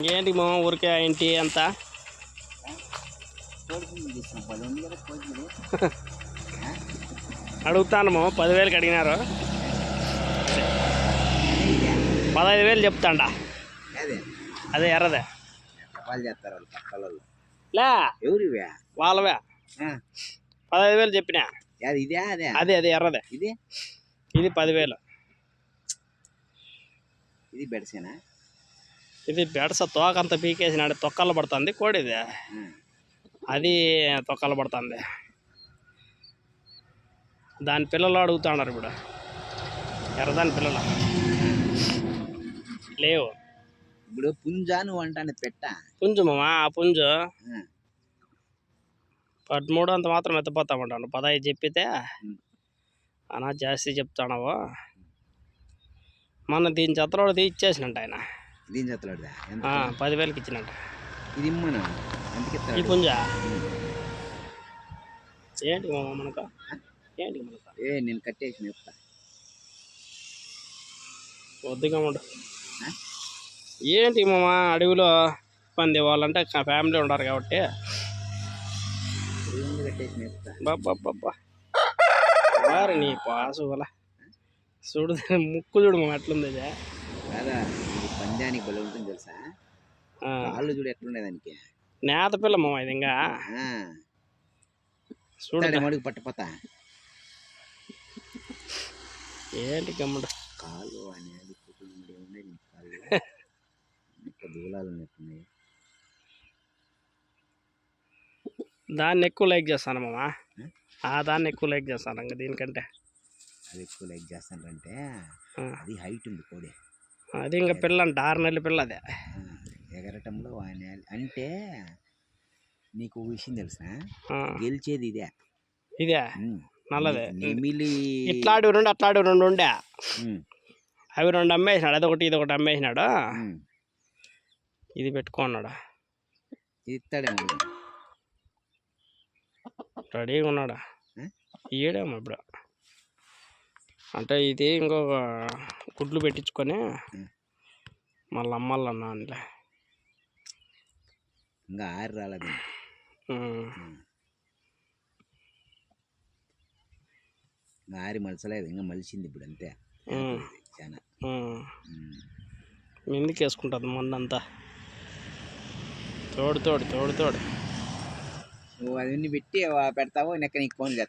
ఏంటి మా ఊరికే ఏంటి అంతా? అడుగుతాను మా పదివేలకి అడిగినారు పదహైదు వేలు చెప్తాండా. అదే. అదే ఎర్రదే. లే. ఎవరివే? వాళ్ళవే. పదహైదు వేలు చెప్పినా. అది ఇదే అదే. అదే అదే ఎర్రదే. ఇది? ఇది పదివేలు. ఇది బెడసేనా? ఇది బెడస తోకంత పీకేసినాడు తొక్కలు పడుతుంది కోడిది. అది తొక్కలు పడుతుంది. దాని పిల్లలు అడుగుతున్నారు ఇప్పుడు. ఎర్రదాని పిల్లలు. లేవు. ఇప్పుడు పుంజా నువ్వు అంటాను పెట్ట? పుంజు మామా? ఆ పుంజు. పదమూడు అంత మాత్రం ఎత్తిపోతామంటాను. పదహైదు చెప్పితే. అన్నా జాస్తి చెప్తానవు. మొన్న దీని చెత్తలోది ఇచ్చేసినంట ఆయన. ఎంత? ఆ, పదివేలకి ఇచ్చినట్ట. ఇది ఇమ్మను? పుంజా? ఉమ్. ఏంటి మామ మనకు? ఏంటి మనకు? ఏ నేను కట్టేసి చెప్తా. వద్దుగా ఉండు? ఏంటి మామ అడవిలో పంది వాళ్ళంటే ఫ్యామిలీ ఉంటారు కాబట్టి. బాబ్బా వారి నీ పాసు వల. చూడు ముక్కు చూడు మామ ఎట్లుంది ఇది. పందానికి బలం ఉంటుంది తెలుసా? కాళ్ళు చూడు ఎట్లుండే దానికి. నేత పిల్ల మామ ఇది ఇంకా. ఆ, చూడు ఇస్తాడే మడుగు పట్టపోతా ఏంటి గమ్ముడు? కాళ్ళు అనేది ఉన్నాయి కాళ్ళు. దూలాలు ఉన్నట్టున్నాయి దాన్ని ఎక్కువ లైక్ చేస్తాను మామ? ఆ? దాన్ని ఎక్కువ లైక్ చేస్తాను ఇంకా దీనికంటే? అది ఎక్కువ లైక్ చేస్తానంటే అది హైట్ ఉంది కోడి. అది ఇంకా పిల్ల అంట ఆరు నెలల పిల్ల అదే. ఎగరటంలో అంటే నీకు విషయం తెలుసా? గెలిచేది ఇదే. ఇదే. నల్లదే. ఇట్లాంటివి రెండు అట్లాంటివి రెండు ఉండే. అవి రెండు అమ్మేసినాడు అదొకటి ఇది ఒకటి అమ్మేసినాడు. ఇది పెట్టుకున్నాడు ఇస్తాడేమో రెడీగా ఉన్నాడు? ఈడేమో ఇప్పుడు. అంటే ఇది ఇంకొక గుడ్లు పెట్టించుకొని. మళ్ళీ అమ్మాలన్నా అందులో ఇంకా ఆరు రాలేదు. ఇంకా ఆరి మలసలేదు ఇంకా మలిసింది ఇప్పుడు అంతే. చాలా. ఎందుకు వేసుకుంటుంది మందంతా తోడు తోడు తోడు తోడు. నువ్వు అవన్నీ పెట్టి పెడతావో నెక్క నీకు ఫోన్ చేస్తా.